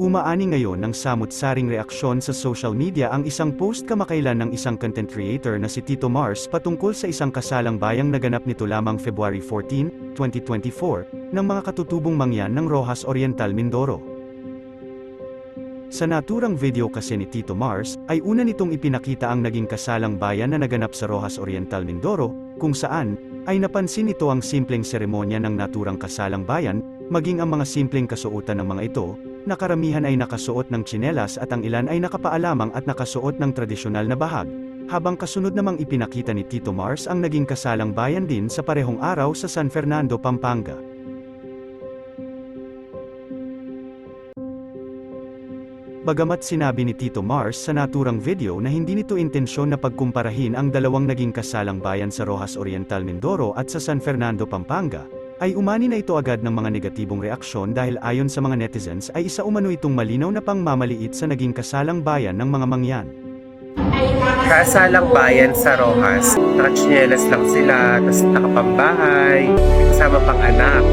Umaani ngayon ng samut-saring reaksyon sa social media ang isang post kamakailan ng isang content creator na si Tito Mars patungkol sa isang kasalang bayang naganap nito lamang February 14, 2024, ng mga katutubong mangyan ng Rojas Oriental Mindoro. Sa naturang video kasi ni Tito Mars, ay una nitong ipinakita ang naging kasalang bayan na naganap sa Rojas Oriental Mindoro, kung saan, ay napansin ito ang simpleng seremonya ng naturang kasalang bayan, maging ang mga simpleng kasuotan ng mga ito, na karamihan ay nakasuot ng tsinelas at ang ilan ay nakapaalamang at nakasuot ng tradisyonal na bahag, habang kasunod namang ipinakita ni Tito Mars ang naging kasalang bayan din sa parehong araw sa San Fernando, Pampanga. Bagamat sinabi ni Tito Mars sa naturang video na hindi nito intensyon na pagkumparahin ang dalawang naging kasalang bayan sa Rojas Oriental Mindoro at sa San Fernando, Pampanga, ay umani na ito agad ng mga negatibong reaksyon dahil ayon sa mga netizens ay isa umano itong malinaw na pangmamaliit sa naging kasalang bayan ng mga mangyan. Kasalang bayan sa Rojas. Nakachinelas lang sila, tapos nakapambahay, kasama pang anak.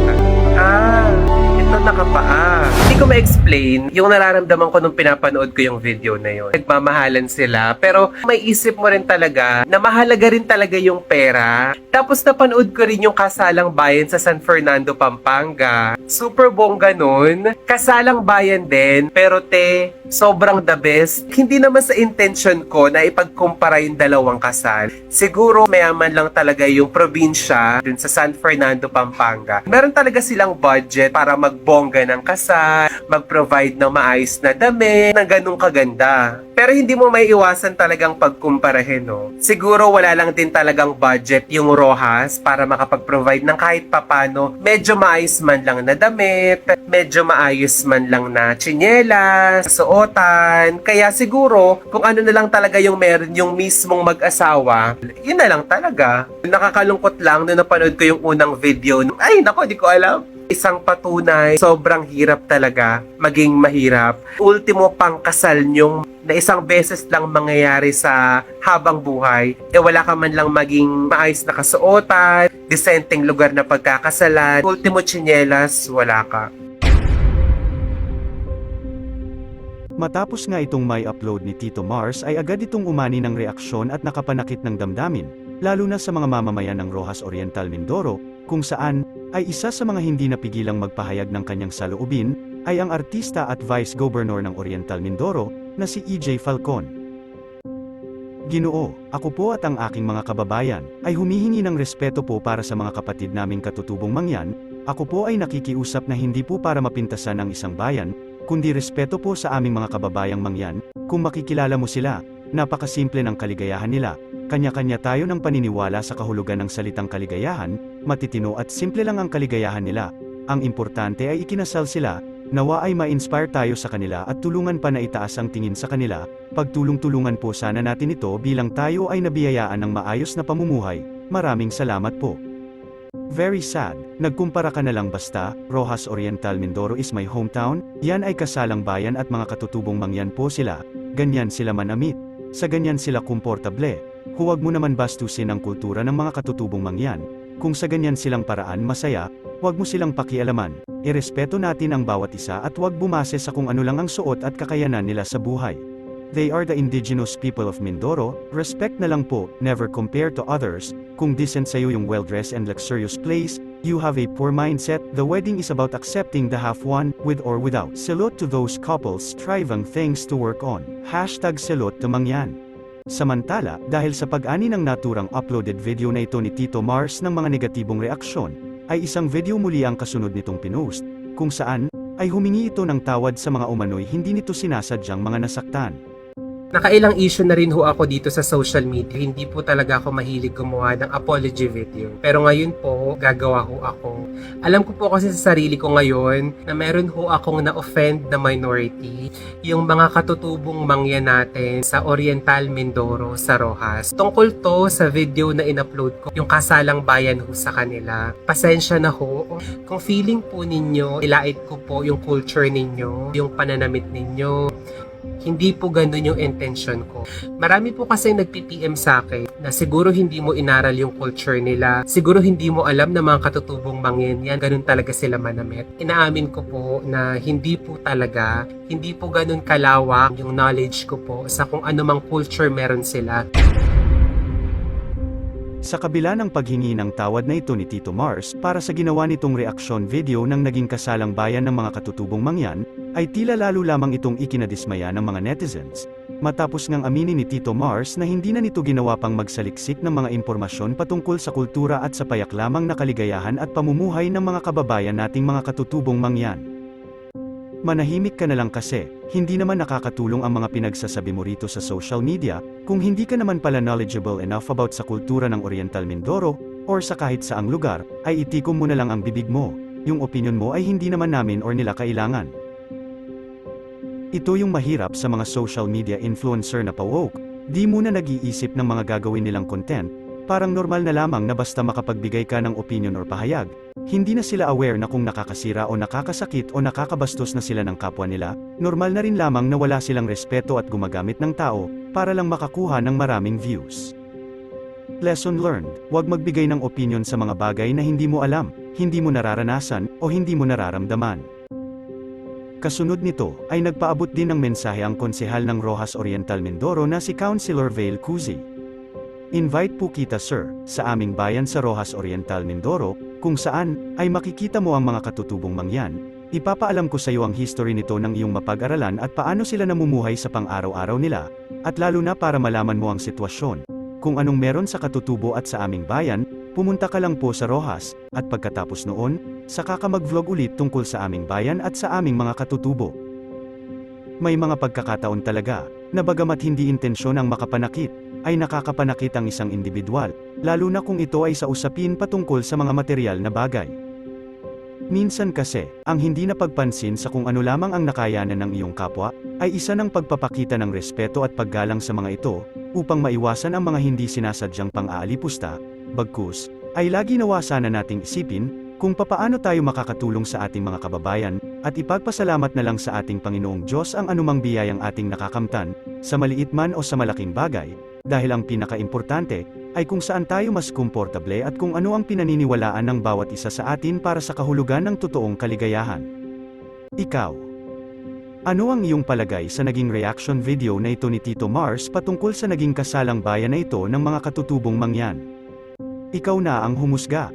Ah, ito nakapaa. Ko ma-explain yung nararamdaman ko nung pinapanood ko yung video na yun. Nagmamahalan sila, pero may isip mo rin talaga na mahalaga rin talaga yung pera. Tapos napanood ko rin yung kasalang bayan sa San Fernando, Pampanga. Super bongga nun. Kasalang bayan din, pero te, sobrang the best. Hindi naman sa intention ko na ipagkumpara yung dalawang kasal. Siguro mayaman lang talaga yung probinsya dun sa San Fernando, Pampanga. Meron talaga silang budget para magbongga ng kasal, mag-provide ng maayos na dami, ng ganung kaganda. Pero hindi mo may iwasan talagang pagkumparahin, no? Siguro wala lang din talagang budget yung Rojas para makapag-provide ng kahit papano. Medyo maayos man lang na damit, medyo maayos man lang na tsinelas, suotan. Kaya siguro, kung ano na lang talaga yung meron yung mismong mag-asawa, yun na lang talaga. Nakakalungkot lang na napanood ko yung unang video. Ay, nako, di ko alam. Isang patunay, sobrang hirap talaga maging mahirap. Ultimo pang kasal nyong na isang beses lang mangyayari sa habang buhay, eh wala ka man lang maging maayos na kasuotan, disenteng lugar na pagkakasalan, ultimo tsinelas, wala ka. Matapos nga itong may upload ni Tito Mars ay agad itong umani ng reaksyon at nakapanakit ng damdamin, lalo na sa mga mamamayan ng Rojas Oriental Mindoro, kung saan, ay isa sa mga hindi napigilang magpahayag ng kanyang saloobin, ay ang artista at Vice Governor ng Oriental Mindoro, na si EJ Falcon. Ginoo, ako po at ang aking mga kababayan, ay humihingi ng respeto po para sa mga kapatid naming katutubong mangyan, ako po ay nakikiusap na hindi po para mapintasan ang isang bayan, kundi respeto po sa aming mga kababayang mangyan, kung makikilala mo sila, napakasimple ng kaligayahan nila, kanya-kanya tayo ng paniniwala sa kahulugan ng salitang kaligayahan, matitino at simple lang ang kaligayahan nila, ang importante ay ikinasal sila, nawa ay ma-inspire tayo sa kanila at tulungan pa na itaas ang tingin sa kanila, pagtulong-tulungan po sana natin ito bilang tayo ay nabiyayaan ng maayos na pamumuhay, maraming salamat po. Very sad, nagkumpara ka na lang basta, Rojas Oriental Mindoro is my hometown, yan ay kasalang bayan at mga katutubong mangyan po sila, ganyan sila manamit, sa ganyan sila komportable, huwag mo naman bastusin ang kultura ng mga katutubong mangyan, kung sa ganyan silang paraan masaya, huwag mo silang pakialaman, irespeto natin ang bawat isa at huwag bumase sa kung ano lang ang suot at kakayanan nila sa buhay. They are the indigenous people of Mindoro, respect na lang po, never compare to others, kung decent sa'yo yung well-dressed and luxurious place, you have a poor mindset, the wedding is about accepting the half one, with or without. Salute to those couples striving things to work on. Hashtag salute to mangyan. Samantala, dahil sa pag-ani ng naturang uploaded video na ito ni Tito Mars ng mga negatibong reaksyon, ay isang video muli ang kasunod nitong pinost, kung saan, ay humingi ito ng tawad sa mga umano'y hindi nito sinasadyang mga nasaktan. Nakailang issue na rin ho ako dito sa social media. Hindi po talaga ako mahilig gumawa ng apology video. Pero ngayon po, gagawa ho ako. Alam ko po kasi sa sarili ko ngayon na meron ho akong na-offend na minority. Yung mga katutubong mangya natin sa Oriental Mindoro sa Rojas. Tungkol to sa video na in-upload ko, yung kasalang bayan ho sa kanila. Pasensya na ho. Kung feeling po ninyo, ilait ko po yung culture ninyo, yung pananamit ninyo, Hindi po ganun yung intention ko. Marami po kasi nagpi-PM sa akin na siguro hindi mo inaral yung culture nila. Siguro hindi mo alam na mga katutubong mangyan yan. Ganun talaga sila manamit. Inaamin ko po na hindi po talaga, hindi po ganun kalawak yung knowledge ko po sa kung anumang culture meron sila. Sa kabila ng paghingi ng tawad na ito ni Tito Mars para sa ginawa nitong reaksyon video ng naging kasalang bayan ng mga katutubong mangyan, ay tila lalo lamang itong ikinadismaya ng mga netizens. Matapos ngang aminin ni Tito Mars na hindi na nito ginawa pang magsaliksik ng mga impormasyon patungkol sa kultura at sa payak lamang na kaligayahan at pamumuhay ng mga kababayan nating mga katutubong mangyan. Manahimik ka na lang kasi, hindi naman nakakatulong ang mga pinagsasabi mo rito sa social media, kung hindi ka naman pala knowledgeable enough about sa kultura ng Oriental Mindoro, or sa kahit saang lugar, ay itikom mo na lang ang bibig mo, yung opinion mo ay hindi naman namin or nila kailangan. Ito yung mahirap sa mga social media influencer na pa-woke, di muna nag-iisip ng mga gagawin nilang content, parang normal na lamang na basta makapagbigay ka ng opinion or pahayag, hindi na sila aware na kung nakakasira o nakakasakit o nakakabastos na sila ng kapwa nila, normal na rin lamang na wala silang respeto at gumagamit ng tao, para lang makakuha ng maraming views. Lesson learned, huwag magbigay ng opinion sa mga bagay na hindi mo alam, hindi mo nararanasan, o hindi mo nararamdaman. Kasunod nito, ay nagpaabot din ng mensahe ang konsehal ng Rojas Oriental Mindoro na si Councilor Vale Cusi. Invite po kita sir, sa aming bayan sa Rojas Oriental Mindoro, kung saan, ay makikita mo ang mga katutubong mangyan. Ipapaalam ko sa iyo ang history nito ng iyong mapag-aralan at paano sila namumuhay sa pang-araw-araw nila, at lalo na para malaman mo ang sitwasyon. Kung anong meron sa katutubo at sa aming bayan, pumunta ka lang po sa Rojas, at pagkatapos noon, saka ka mag-vlog ulit tungkol sa aming bayan at sa aming mga katutubo. May mga pagkakataon talaga, na bagamat hindi intensyon ang makapanakit, ay nakakapanakit ang isang individual, lalo na kung ito ay sa usapin patungkol sa mga material na bagay. Minsan kasi, ang hindi napagpansin sa kung ano lamang ang nakayanan ng iyong kapwa, ay isa ng pagpapakita ng respeto at paggalang sa mga ito, upang maiwasan ang mga hindi sinasadyang pang-aalipusta, bagkus, ay lagi nawa sana nating isipin, kung papaano tayo makakatulong sa ating mga kababayan, at ipagpasalamat na lang sa ating Panginoong Diyos ang anumang biyayang ating nakakamtan, sa maliit man o sa malaking bagay, dahil ang pinakaimportante, ay kung saan tayo mas komportable at kung ano ang pinaniniwalaan ng bawat isa sa atin para sa kahulugan ng totoong kaligayahan. Ikaw. Ano ang iyong palagay sa naging reaction video na ito ni Tito Mars patungkol sa naging kasalang bayan na ito ng mga katutubong mangyan? Ikaw na ang humusga.